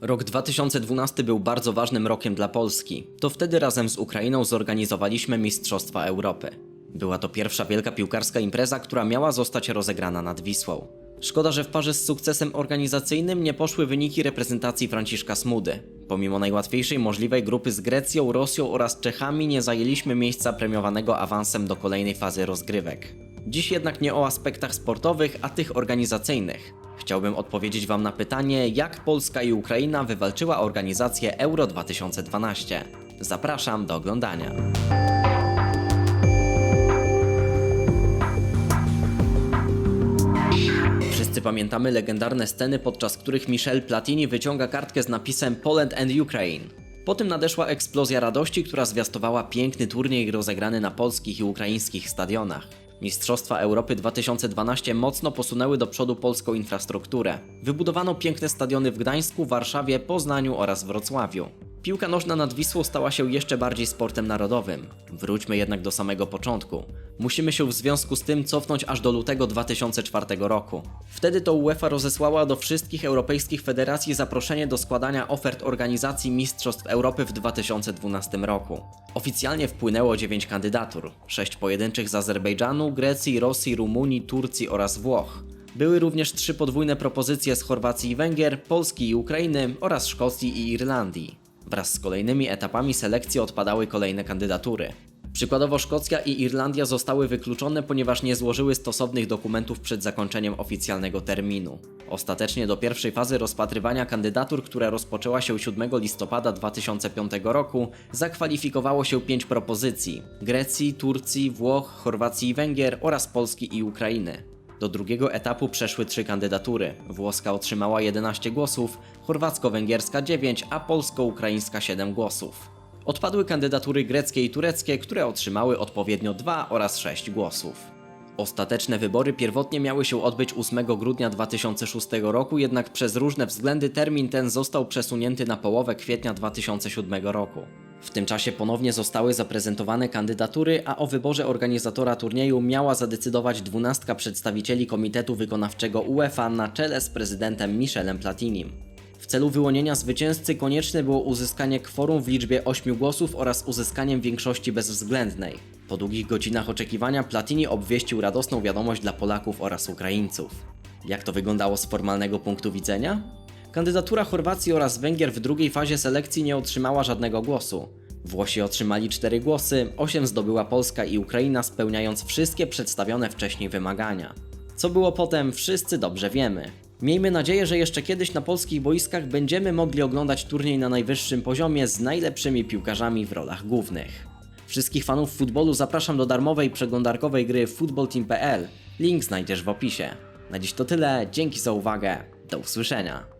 Rok 2012 był bardzo ważnym rokiem dla Polski. To wtedy razem z Ukrainą zorganizowaliśmy Mistrzostwa Europy. Była to pierwsza wielka piłkarska impreza, która miała zostać rozegrana nad Wisłą. Szkoda, że w parze z sukcesem organizacyjnym nie poszły wyniki reprezentacji Franciszka Smudy. Pomimo najłatwiejszej możliwej grupy z Grecją, Rosją oraz Czechami nie zajęliśmy miejsca premiowanego awansem do kolejnej fazy rozgrywek. Dziś jednak nie o aspektach sportowych, a tych organizacyjnych. Chciałbym odpowiedzieć Wam na pytanie, jak Polska i Ukraina wywalczyła organizację Euro 2012. Zapraszam do oglądania. Wszyscy pamiętamy legendarne sceny, podczas których Michel Platini wyciąga kartkę z napisem Poland and Ukraine. Potem nadeszła eksplozja radości, która zwiastowała piękny turniej rozegrany na polskich i ukraińskich stadionach. Mistrzostwa Europy 2012 mocno posunęły do przodu polską infrastrukturę. Wybudowano piękne stadiony w Gdańsku, Warszawie, Poznaniu oraz Wrocławiu. Piłka nożna nad Wisłą stała się jeszcze bardziej sportem narodowym. Wróćmy jednak do samego początku. Musimy się w związku z tym cofnąć aż do lutego 2004 roku. Wtedy to UEFA rozesłała do wszystkich europejskich federacji zaproszenie do składania ofert organizacji Mistrzostw Europy w 2012 roku. Oficjalnie wpłynęło 9 kandydatur, 6 pojedynczych z Azerbejdżanu, Grecji, Rosji, Rumunii, Turcji oraz Włoch. Były również trzy podwójne propozycje z Chorwacji i Węgier, Polski i Ukrainy oraz Szkocji i Irlandii. Wraz z kolejnymi etapami selekcji odpadały kolejne kandydatury. Przykładowo Szkocja i Irlandia zostały wykluczone, ponieważ nie złożyły stosownych dokumentów przed zakończeniem oficjalnego terminu. Ostatecznie do pierwszej fazy rozpatrywania kandydatur, która rozpoczęła się 7 listopada 2005 roku, zakwalifikowało się pięć propozycji: Grecji, Turcji, Włoch, Chorwacji i Węgier oraz Polski i Ukrainy. Do drugiego etapu przeszły trzy kandydatury. Włoska otrzymała 11 głosów, chorwacko-węgierska 9, a polsko-ukraińska 7 głosów. Odpadły kandydatury greckie i tureckie, które otrzymały odpowiednio 2 oraz 6 głosów. Ostateczne wybory pierwotnie miały się odbyć 8 grudnia 2006 roku, jednak przez różne względy termin ten został przesunięty na połowę kwietnia 2007 roku. W tym czasie ponownie zostały zaprezentowane kandydatury, a o wyborze organizatora turnieju miała zadecydować dwunastka przedstawicieli Komitetu Wykonawczego UEFA na czele z prezydentem Michelem Platinim. W celu wyłonienia zwycięzcy konieczne było uzyskanie kworum w liczbie 8 głosów oraz uzyskaniem większości bezwzględnej. Po długich godzinach oczekiwania Platini obwieścił radosną wiadomość dla Polaków oraz Ukraińców. Jak to wyglądało z formalnego punktu widzenia? Kandydatura Chorwacji oraz Węgier w drugiej fazie selekcji nie otrzymała żadnego głosu. Włosi otrzymali 4 głosy, 8 zdobyła Polska i Ukraina, spełniając wszystkie przedstawione wcześniej wymagania. Co było potem, wszyscy dobrze wiemy. Miejmy nadzieję, że jeszcze kiedyś na polskich boiskach będziemy mogli oglądać turniej na najwyższym poziomie z najlepszymi piłkarzami w rolach głównych. Wszystkich fanów futbolu zapraszam do darmowej przeglądarkowej gry footballteam.pl. Link znajdziesz w opisie. Na dziś to tyle, dzięki za uwagę, do usłyszenia.